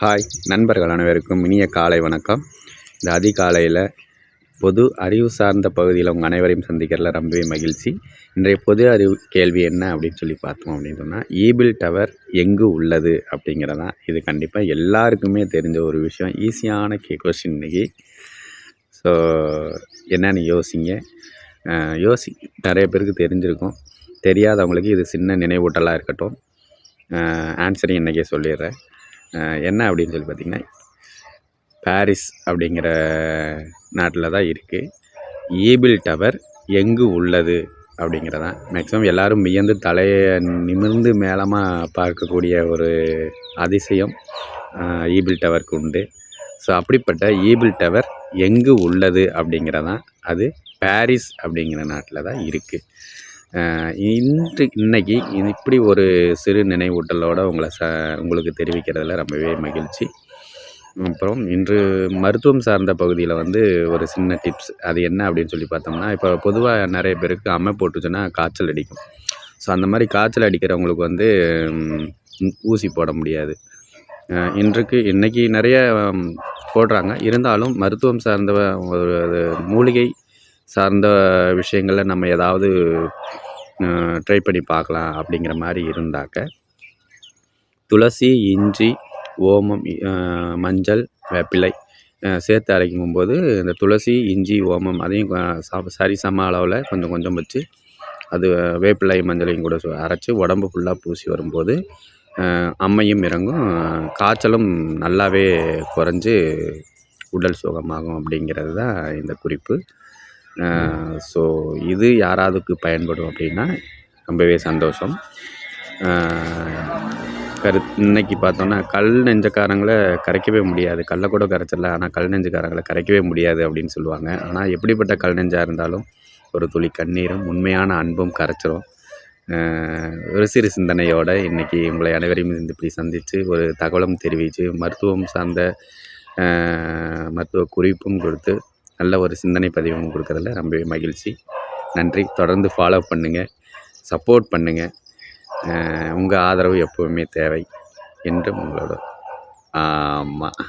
Hi நண்பர்கள் அனைவருக்கும் இனிய காலை வணக்கம். இந்த அதிகாலையில் பொது அறிவு சார்ந்த பகுதியில் உங்கள் அனைவரையும் சந்திக்கிறதுல ரொம்பவே மகிழ்ச்சி. இன்றைய பொது அறிவு கேள்வி என்ன அப்படின்னு சொல்லி பார்த்தோம் அப்படின்னு சொன்னால் ஈபிள் டவர் எங்கு உள்ளது அப்படிங்கிறதான் இது கண்டிப்பாக எல்லாருக்குமே தெரிஞ்ச ஒரு விஷயம். ஈஸியான கே கொஷின் இன்னைக்கு. ஸோ என்னென்னு யோசிங்க. யோசி நிறைய பேருக்கு தெரிஞ்சிருக்கும். தெரியாதவங்களுக்கு இது சின்ன நினைவூட்டலாக இருக்கட்டும். ஆன்சரிங் இன்றைக்கே சொல்லிடுறேன். என்ன அப்படின்னு சொல்லி பார்த்தீங்கன்னா பாரிஸ் அப்படிங்கிற நாட்டில் தான் இருக்குது ஈபிள் டவர் எங்கு உள்ளது அப்படிங்கிறதான். மேக்ஸிமம் எல்லாரும் வியந்து தலையை நிமிர்ந்து மேலமாக பார்க்கக்கூடிய ஒரு அதிசயம் ஈபிள் டவருக்கு உண்டு. ஸோ அப்படிப்பட்ட ஈபிள் டவர் எங்கு உள்ளது அப்படிங்கிறதான். அது பாரிஸ் அப்படிங்கிற நாட்டில் தான் இருக்குது இன்று இன்னைக்கு இது இப்படி ஒரு சிறு நினைவூட்டலோட உங்களை ச உங்களுக்கு தெரிவிக்கிறதுல ரொம்பவே மகிழ்ச்சி. அப்புறம் இன்று மருத்துவம் சார்ந்த பகுதியில் வந்து ஒரு சின்ன டிப்ஸ் அது என்ன அப்படின்னு சொல்லி பார்த்தோம்னா இப்போ பொதுவாக நிறைய பேருக்கு அம்மை போட்டுச்சுன்னா காய்ச்சல் அடிக்கும். ஸோ அந்த மாதிரி காய்ச்சல் அடிக்கிறவங்களுக்கு வந்து ஊசி போட முடியாது. இன்றைக்கு இன்றைக்கி நிறைய போடுறாங்க. இருந்தாலும் மருத்துவம் சார்ந்த ஒரு அது மூலிகை சார்ந்த விஷயங்களில் நம்ம ஏதாவது ட்ரை பண்ணி பார்க்கலாம் அப்படிங்கிற மாதிரி இருந்தாக்க துளசி இஞ்சி ஓமம் மஞ்சள் வேப்பிலை சேர்த்து அரைக்கும் போது இந்த துளசி இஞ்சி ஓமம் அதையும் சரி சம சரிசம அளவில் கொஞ்சம் கொஞ்சம் வச்சு அது வேப்பிலை மஞ்சளையும் கூட சு- அரைச்சி உடம்பு ஃபுல்லாக பூசி வரும்போது அம்மையும் இறங்கும். காய்ச்சலும் நல்லாவே குறைஞ்சி உடல் சுகமாகும் அப்படிங்கிறது தான் இந்த குறிப்பு. ஸோ இது யாராவதுக்கு பயன்படும் அப்படின்னா ரொம்பவே சந்தோஷம். கரு இன்னைக்கு பார்த்தோன்னா கல் நெஞ்சக்காரங்களை கரைக்கவே முடியாது. கல்லை கூட கரைச்சிடல ஆனால் கல் நெஞ்சக்காரங்களை கரைக்கவே முடியாது அப்படின்னு சொல்லுவாங்க. ஆனால் எப்படிப்பட்ட கல் நெஞ்சாக இருந்தாலும் ஒரு துளி கண்ணீரும் உண்மையான அன்பும் கரைச்சிரும். ஒரு சிறு சிந்தனையோடு இன்றைக்கி உங்களை அனைவரையும் இந்த இப்படி சந்தித்து ஒரு தகவலும் தெரிவித்து மருத்துவம் சார்ந்த மருத்துவ குறிப்பும் கொடுத்து நல்ல ஒரு சிந்தனை பதிவும் கொடுக்கறதுல ரொம்பவே மகிழ்ச்சி. நன்றி. தொடர்ந்து ஃபாலோ பண்ணுங்கள் சப்போர்ட் பண்ணுங்கள் உங்கள் ஆதரவு எப்போவுமே தேவை. என்றும் உங்களோட ஆமாம்